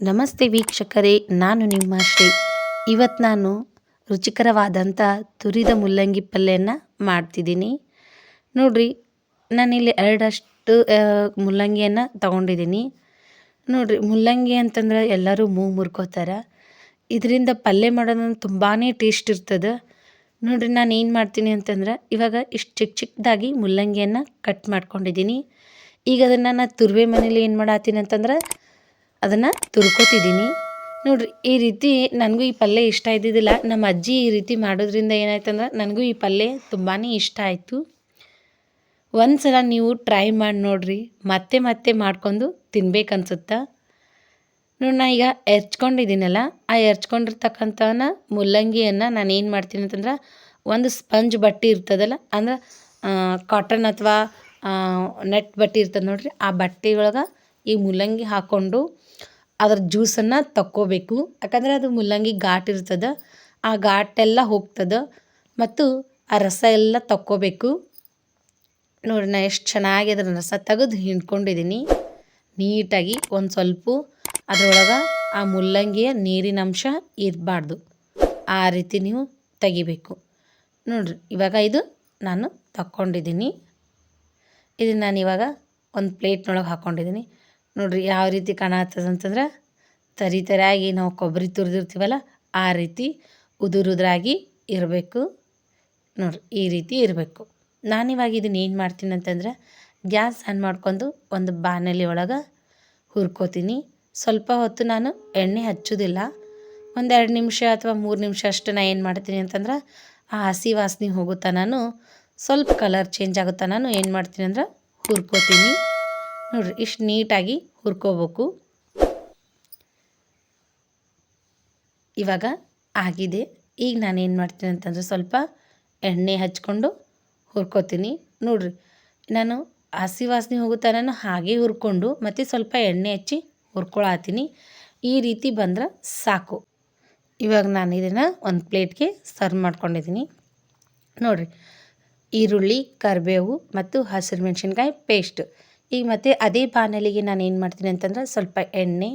ನಮಸ್ತೆ ವೀಕ್ಷಕರೇ, ನಾನು ನಿಮ್ಮ ಶ್ರೀ. ಇವತ್ತು ನಾನು ರುಚಿಕರವಾದಂಥ ತುರಿದ ಮುಲ್ಲಂಗಿ ಪಲ್ಯನ ಮಾಡ್ತಿದ್ದೀನಿ. ನೋಡಿರಿ, ನಾನಿಲ್ಲಿ ಎರಡಷ್ಟು ಮುಲ್ಲಂಗಿಯನ್ನು ತಗೊಂಡಿದ್ದೀನಿ. ನೋಡಿರಿ, ಮುಲ್ಲಂಗಿ ಅಂತಂದ್ರೆ ಎಲ್ಲರೂ ಮೂಗು ಮುರ್ಕೋತಾರೆ. ಇದರಿಂದ ಪಲ್ಯ ಮಾಡೋದು ತುಂಬಾ ಟೇಸ್ಟ್ ಇರ್ತದೆ. ನೋಡಿರಿ, ನಾನು ಏನು ಮಾಡ್ತೀನಿ ಅಂತಂದ್ರೆ, ಇವಾಗ ಇಷ್ಟು ಚಿಕ್ಕ ಚಿಕ್ಕದಾಗಿ ಮುಲ್ಲಂಗಿಯನ್ನು ಕಟ್ ಮಾಡ್ಕೊಂಡಿದ್ದೀನಿ. ಈಗ ಅದನ್ನು ನಾನು ತುರ್ವೆ ಮನೇಲಿ ಏನು ಮಾಡತ್ತೀನಿ ಅಂತಂದ್ರೆ ಅದನ್ನು ತುರ್ಕೋತಿದ್ದೀನಿ. ನೋಡಿರಿ, ಈ ರೀತಿ ನನಗೂ ಈ ಪಲ್ಯ ಇಷ್ಟ ಇದ್ದಿದ್ದಿಲ್ಲ ನಮ್ಮ ಅಜ್ಜಿ ಈ ರೀತಿ ಮಾಡೋದ್ರಿಂದ ಏನಾಯ್ತಂದ್ರೆ ನನಗೂ ಈ ಪಲ್ಯ ತುಂಬಾ ಇಷ್ಟ ಆಯಿತು. ಒಂದು ಸಲ ನೀವು ಟ್ರೈ ಮಾಡಿ ನೋಡಿರಿ. ಮತ್ತೆ ಮತ್ತೆ ಮಾಡ್ಕೊಂಡು ತಿನ್ಬೇಕನ್ಸುತ್ತ? ನೋಡಿ, ನಾ ಈಗ ಎರ್ಚ್ಕೊಂಡಿದ್ದೀನಲ್ಲ, ಆ ಎರ್ಚ್ಕೊಂಡಿರ್ತಕ್ಕಂಥವನ್ನ ಮುಲ್ಲಂಗಿಯನ್ನು ನಾನು ಏನು ಮಾಡ್ತೀನಿ ಅಂತಂದ್ರೆ ಒಂದು ಸ್ಪಂಜ್ ಬಟ್ಟೆ ಇರ್ತದಲ್ಲ, ಅಂದ್ರೆ ಕಾಟನ್ ಅಥವಾ ನೆಟ್ ಬಟ್ಟೆ ಇರ್ತದೆ ನೋಡ್ರಿ, ಆ ಬಟ್ಟೆ ಒಳಗೆ ಈ ಮೂಲಂಗಿ ಹಾಕ್ಕೊಂಡು ಅದ್ರ ಜ್ಯೂಸನ್ನು ತಕ್ಕೋಬೇಕು. ಯಾಕಂದರೆ ಅದು ಮೂಲಂಗಿ ಘಾಟ್ ಇರ್ತದೆ, ಆ ಘಾಟೆಲ್ಲ ಹೋಗ್ತದೆ ಮತ್ತು ಆ ರಸ ಎಲ್ಲ ತಕ್ಕೋಬೇಕು. ನೋಡಿ ನಾ ಎಷ್ಟು ಚೆನ್ನಾಗಿ ಅದರ ರಸ ತೆಗೆದು ಹಿಂಡ್ಕೊಂಡಿದ್ದೀನಿ ನೀಟಾಗಿ ಒಂದು ಸ್ವಲ್ಪ ಅದರೊಳಗೆ ಆ ಮುಲ್ಲಂಗಿಯ ನೀರಿನ ಅಂಶ ಇರಬಾರ್ದು. ಆ ರೀತಿ ನೀವು ತೆಗಿಬೇಕು. ನೋಡಿರಿ, ಇವಾಗ ಇದು ನಾನು ತಕ್ಕೊಂಡಿದ್ದೀನಿ ಇದು ನಾನು ಇವಾಗ ಒಂದು ಪ್ಲೇಟ್ನೊಳಗೆ ಹಾಕ್ಕೊಂಡಿದ್ದೀನಿ ನೋಡಿರಿ ಯಾವ ರೀತಿ ಕಾಣತ್ತದ ಅಂತಂದ್ರೆ ತರಿ ತರಿಯಾಗಿ ನಾವು ಕೊಬ್ಬರಿ ತುರಿದಿರ್ತೀವಲ್ಲ ಆ ರೀತಿ ಉದುರುದ್ರಾಗಿ ಇರಬೇಕು. ನೋಡಿರಿ ಈ ರೀತಿ ಇರಬೇಕು. ನಾನಿವಾಗ ಇದನ್ನ ಏನು ಮಾಡ್ತೀನಿ ಅಂತಂದ್ರೆ ಗ್ಯಾಸ್ ಆನ್ ಮಾಡ್ಕೊಂಡು ಒಂದು ಬಾಣಲಿ ಒಳಗೆ ಹುರ್ಕೋತೀನಿ. ಸ್ವಲ್ಪ ಹೊತ್ತು ನಾನು ಎಣ್ಣೆ ಹಚ್ಚೋದಿಲ್ಲ. ಒಂದೆರಡು ನಿಮಿಷ ಅಥವಾ ಮೂರು ನಿಮಿಷ ಅಷ್ಟು ನಾನು ಏನು ಮಾಡ್ತೀನಿ ಅಂತಂದ್ರೆ ಆ ಹಸಿ ವಾಸನೆ ಹೋಗುತ್ತಾ ನಾನು ಸ್ವಲ್ಪ ಕಲರ್ ಚೇಂಜ್ ಆಗುತ್ತಾ ನಾನು ಏನು ಮಾಡ್ತೀನಿ ಅಂದ್ರೆ ಹುರ್ಕೋತೀನಿ. ನೋಡಿರಿ, ಇಷ್ಟು ನೀಟಾಗಿ ಹುರ್ಕೋಬೇಕು. ಇವಾಗ ಆಗಿದೆ. ಈಗ ನಾನೇನು ಮಾಡ್ತೀನಿ ಅಂತಂದರೆ ಸ್ವಲ್ಪ ಎಣ್ಣೆ ಹಚ್ಕೊಂಡು ಹುರ್ಕೋತೀನಿ. ನೋಡಿರಿ, ನಾನು ಹಸಿ ವಾಸನೆ ಹೋಗುತ್ತಾ ನಾನು ಹಾಗೆ ಹುರ್ಕೊಂಡು ಮತ್ತು ಸ್ವಲ್ಪ ಎಣ್ಣೆ ಹಚ್ಚಿ ಹುರ್ಕೊಳತ್ತೀನಿ ಈ ರೀತಿ ಬಂದ್ರೆ ಸಾಕು. ಇವಾಗ ನಾನು ಇದನ್ನು ಒಂದು ಪ್ಲೇಟ್ಗೆ ಸರ್ವ್ ಮಾಡ್ಕೊಂಡಿದ್ದೀನಿ. ನೋಡಿರಿ, ಈರುಳ್ಳಿ, ಕರಿಬೇವು ಮತ್ತು ಹಸಿರು ಮೆಣಸಿನ್ಕಾಯಿ ಪೇಸ್ಟ್. ಈಗ ಮತ್ತು ಅದೇ ಬಾಣಲಿಗೆ ನಾನು ಏನು ಮಾಡ್ತೀನಿ ಅಂತಂದ್ರೆ ಸ್ವಲ್ಪ ಎಣ್ಣೆ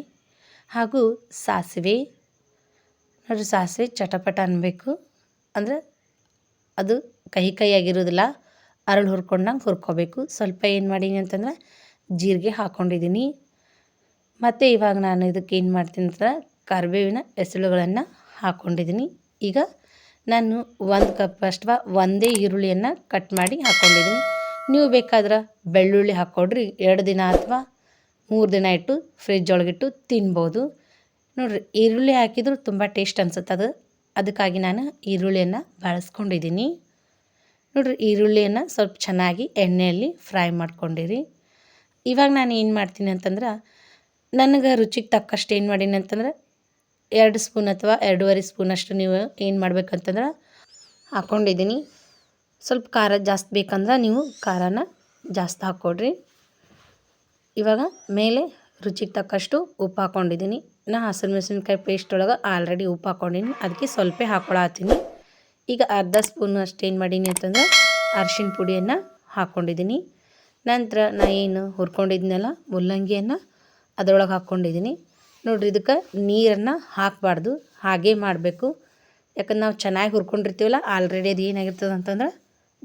ಹಾಗೂ ಸಾಸಿವೆ. ನೋಡಿರಿ ಸಾಸಿವೆ ಚಟಪಟ ಅನ್ನಬೇಕು ಅಂದ್ರೆ ಅದು ಕಹಿ ಕಹಿಯಾಗಿರೋದಿಲ್ಲ ಅರಳು ಹುರ್ಕೊಂಡಂಗೆ ಹುರ್ಕೋಬೇಕು. ಸ್ವಲ್ಪ ಏನು ಮಾಡೀನಿ ಅಂತಂದ್ರೆ ಜೀರಿಗೆ ಹಾಕ್ಕೊಂಡಿದ್ದೀನಿ ಮತ್ತು ಇವಾಗ ನಾನು ಇದಕ್ಕೆ ಏನು ಮಾಡ್ತೀನಿ ಅಂತಂದ್ರೆ ಕರಿಬೇವಿನ ಎಸಳುಗಳನ್ನು ಹಾಕ್ಕೊಂಡಿದ್ದೀನಿ ಈಗ ನಾನು ಒಂದು ಕಪ್ ಅಷ್ಟವ ಒಂದೇ ಈರುಳ್ಳಿಯನ್ನು ಕಟ್ ಮಾಡಿ ಹಾಕ್ಕೊಂಡಿದ್ದೀನಿ ನೀವು ಬೇಕಾದ್ರೆ ಬೆಳ್ಳುಳ್ಳಿ ಹಾಕ್ಕೊಡ್ರಿ. ಎರಡು ದಿನ ಅಥವಾ ಮೂರು ದಿನ ಇಟ್ಟು ಫ್ರಿಜ್ ಒಳಗಿಟ್ಟು ತಿನ್ಬೋದು. ನೋಡಿರಿ, ಈರುಳ್ಳಿ ಹಾಕಿದ್ರು ತುಂಬ ಟೇಸ್ಟ್ ಅನ್ಸುತ್ತೆ ಅದು. ಅದಕ್ಕಾಗಿ ನಾನು ಈರುಳ್ಳಿಯನ್ನು ಬಳಸ್ಕೊಂಡಿದ್ದೀನಿ. ನೋಡಿರಿ, ಈರುಳ್ಳಿಯನ್ನು ಸ್ವಲ್ಪ ಚೆನ್ನಾಗಿ ಎಣ್ಣೆಯಲ್ಲಿ ಫ್ರೈ ಮಾಡ್ಕೊಂಡಿರಿ. ಇವಾಗ ನಾನು ಏನು ಮಾಡ್ತೀನಿ ಅಂತಂದ್ರೆ, ನನಗೆ ರುಚಿಗೆ ತಕ್ಕಷ್ಟು ಏನು ಮಾಡೀನಿ ಅಂತಂದ್ರೆ, ಎರಡು ಸ್ಪೂನ್ ಅಥವಾ ಎರಡೂವರೆ ಸ್ಪೂನಷ್ಟು ನೀವು ಏನು ಮಾಡ್ಬೇಕಂತಂದ್ರೆ ಹಾಕ್ಕೊಂಡಿದ್ದೀನಿ ಸ್ವಲ್ಪ ಖಾರ ಜಾಸ್ತಿ ಬೇಕಂದ್ರೆ ನೀವು ಖಾರನ ಜಾಸ್ತಿ ಹಾಕ್ಕೊಡ್ರಿ. ಇವಾಗ ಮೇಲೆ ರುಚಿಗೆ ತಕ್ಕಷ್ಟು ಉಪ್ಪು ಹಾಕ್ಕೊಂಡಿದ್ದೀನಿ. ನಾ ಹಸಿರು ಮೆಣಸಿನ್ಕಾಯಿ ಪೇಸ್ಟ್ ಒಳಗೆ ಆಲ್ರೆಡಿ ಉಪ್ಪು ಹಾಕ್ಕೊಂಡಿನಿ ಅದಕ್ಕೆ ಸ್ವಲ್ಪ ಹಾಕ್ಕೊಳತ್ತೀನಿ ಈಗ ಅರ್ಧ ಸ್ಪೂನ್ ಅಷ್ಟು ಏನು ಮಾಡೀನಿ ಅಂತಂದ್ರೆ ಅರ್ಶಿಣ ಪುಡಿಯನ್ನು ಹಾಕ್ಕೊಂಡಿದ್ದೀನಿ. ನಂತರ ನಾ ಏನು ಹುರ್ಕೊಂಡಿದ್ನಲ್ಲ ಮುಲ್ಲಂಗಿಯನ್ನು ಅದರೊಳಗೆ ಹಾಕ್ಕೊಂಡಿದ್ದೀನಿ. ನೋಡಿರಿ ಇದಕ್ಕೆ ನೀರನ್ನು ಹಾಕಬಾರ್ದು. ಹಾಗೇ ಮಾಡಬೇಕು. ಯಾಕಂದ್ರೆ ನಾವು ಚೆನ್ನಾಗಿ ಹುರ್ಕೊಂಡಿರ್ತೀವಲ್ಲ ಆಲ್ರೆಡಿ ಅದು ಏನಾಗಿರ್ತದೆ ಅಂತಂದ್ರೆ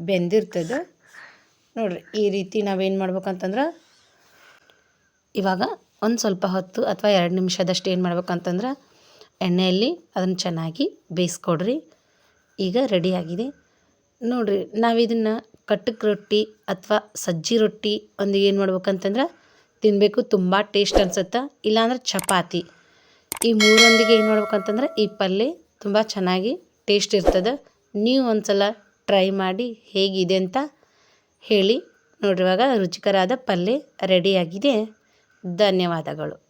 ಬೆಂದಿರ್ತದೆ. ನೋಡಿರಿ, ಈ ರೀತಿ ನಾವೇನು ಮಾಡ್ಬೇಕಂತಂದ್ರೆ, ಇವಾಗ ಒಂದು ಸ್ವಲ್ಪ ಹೊತ್ತು ಅಥವಾ ಎರಡು ನಿಮಿಷದಷ್ಟು ಏನು ಮಾಡ್ಬೇಕಂತಂದ್ರೆ, ಎಣ್ಣೆಯಲ್ಲಿ ಅದನ್ನು ಚೆನ್ನಾಗಿ ಬೇಯಿಸ್ಕೊಡ್ರಿ. ಈಗ ರೆಡಿಯಾಗಿದೆ ನೋಡಿರಿ ನಾವು ಇದನ್ನು ಕಟ್ಟಕ್ಕೆ ರೊಟ್ಟಿ ಅಥವಾ ಸಜ್ಜಿ ರೊಟ್ಟಿ ಒಂದಿಗೆ ಏನು ಮಾಡ್ಬೇಕಂತಂದ್ರೆ ತಿನ್ನಬೇಕು ತುಂಬ ಟೇಸ್ಟ್ ಅನಿಸುತ್ತೆ. ಇಲ್ಲಾಂದ್ರೆ ಚಪಾತಿ. ಈ ಮೂರೊಂದಿಗೆ ಏನು ಮಾಡ್ಬೇಕಂತಂದ್ರೆ, ಈ ಪಲ್ಯ ತುಂಬ ಚೆನ್ನಾಗಿ ಟೇಸ್ಟ್ ಇರ್ತದೆ. ನೀವು ಒಂದು ಸಲ ಟ್ರೈ ಮಾಡಿ ಹೇಗಿದೆ ಅಂತ ಹೇಳಿ. ನೋಡಿರುವಾಗ ರುಚಿಕರಾದ ಪಲ್ಯ ರೆಡಿಯಾಗಿದೆ ಧನ್ಯವಾದಗಳು.